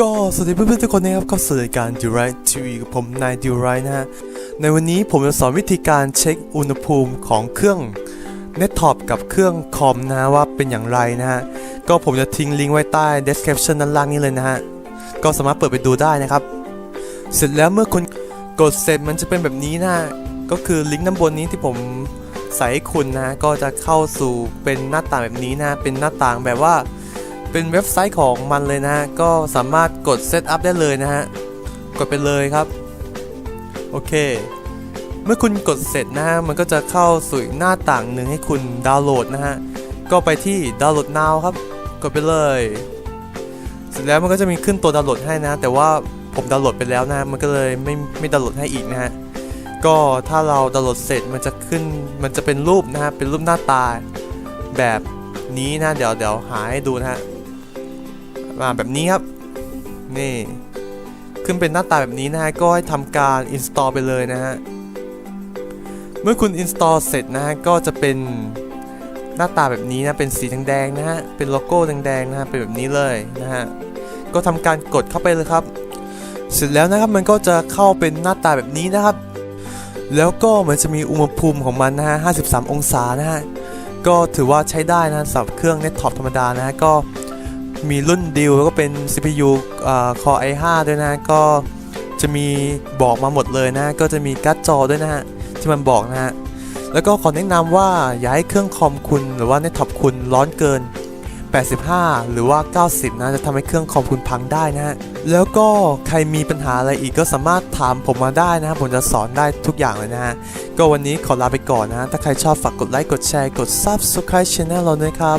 ก็สวัสดีเพื่อนๆทุกคนนะครับเข้าสู่รายการ d u r i g h t TV กับผมนาย d u r i g h t นะฮะในวันนี้ผมจะสอนวิธีการเช็คอุณหภูมิของเครื่อง n e t t o p กับเครื่องคอมนะฮะว่าเป็นอย่างไรนะฮะก็ผมจะทิ้งลิงก์ไว้ใต้ description ด้านล่างนี้เลยนะฮะก็สามารถเปิดไปดูได้นะครับ เสร็จแล้วเมื่อคุณกดเสร็จมันจะเป็นแบบนี้นะก็คือลิงก์ด้านบนนี้ที่ผมใส่ให้คุณนะก็จะเข้าสู่เป็นหน้าต่างแบบนี้นะเป็นหน้าต่างแบบว่า เป็นเว็บไซต์ของมันเลยนะฮะ ก็สามารถกดเซตอัพได้เลยนะฮะ กดไปเลยครับ โอเค เมื่อคุณกดเสร็จนะฮะ มันก็จะเข้าสู่หน้าต่างหนึ่งให้คุณดาวน์โหลดนะฮะ ก็ไปที่ดาวน์โหลด now ครับ กดไปเลย เสร็จแล้วมันก็จะมีขึ้นตัวดาวน์โหลดให้นะ แต่ว่าผมดาวน์โหลดไปแล้วนะ มันก็เลยไม่ไม่ดาวน์โหลดให้อีกนะฮะ ก็ถ้าเราดาวน์โหลดเสร็จมันจะขึ้น มันจะเป็นรูปนะฮะ เป็นรูปหน้าตาแบบนี้นะ เดี๋ยวเดี๋ยวหาให้ดูนะฮะ มาแบบนี้ครับ นี่ ขึ้นเป็นหน้าตาแบบนี้นะฮะ ก็ให้ทำการ install ไปเลยนะฮะ เมื่อคุณ install เสร็จนะฮะ ก็จะเป็นหน้าตาแบบนี้นะ เป็นสีแดงๆนะฮะ เป็นโลโก้แดงๆนะฮะ เป็นแบบนี้เลยนะฮะ ก็ทำการกดเข้าไปเลยครับ เสร็จแล้วนะครับ มันก็จะเข้าเป็นหน้าตาแบบนี้นะครับ แล้วก็มันจะมีอุณหภูมิของมันนะฮะ 53 องศานะฮะ ก็ถือว่าใช้ได้นะสำหรับเครื่อง Net Top ธรรมดานะฮะ ก็ มีรุ่นดิวแล้วก็เป็น CPU อ่า Core i5 ด้วยนะ ก็จะมีบอกมาหมดเลยนะ ก็จะมีการ์ดจอด้วยนะฮะ ที่มันบอกนะฮะ แล้วก็ขอแนะนำว่าอย่าให้เครื่องคอมคุณหรือว่า Net Top คุณร้อนเกิน 85 หรือว่า 90 นะ จะทำให้เครื่องคอมคุณพังได้นะฮะ แล้วก็ใครมีปัญหาอะไรอีกก็สามารถถามผมมาได้นะครับผมจะสอนได้ทุกอย่างเลยนะฮะ ก็วันนี้ขอลาไปก่อนนะ ถ้าใครชอบฝากกดไลค์ กดแชร์ กด Subscribe Channel เราด้วยครับ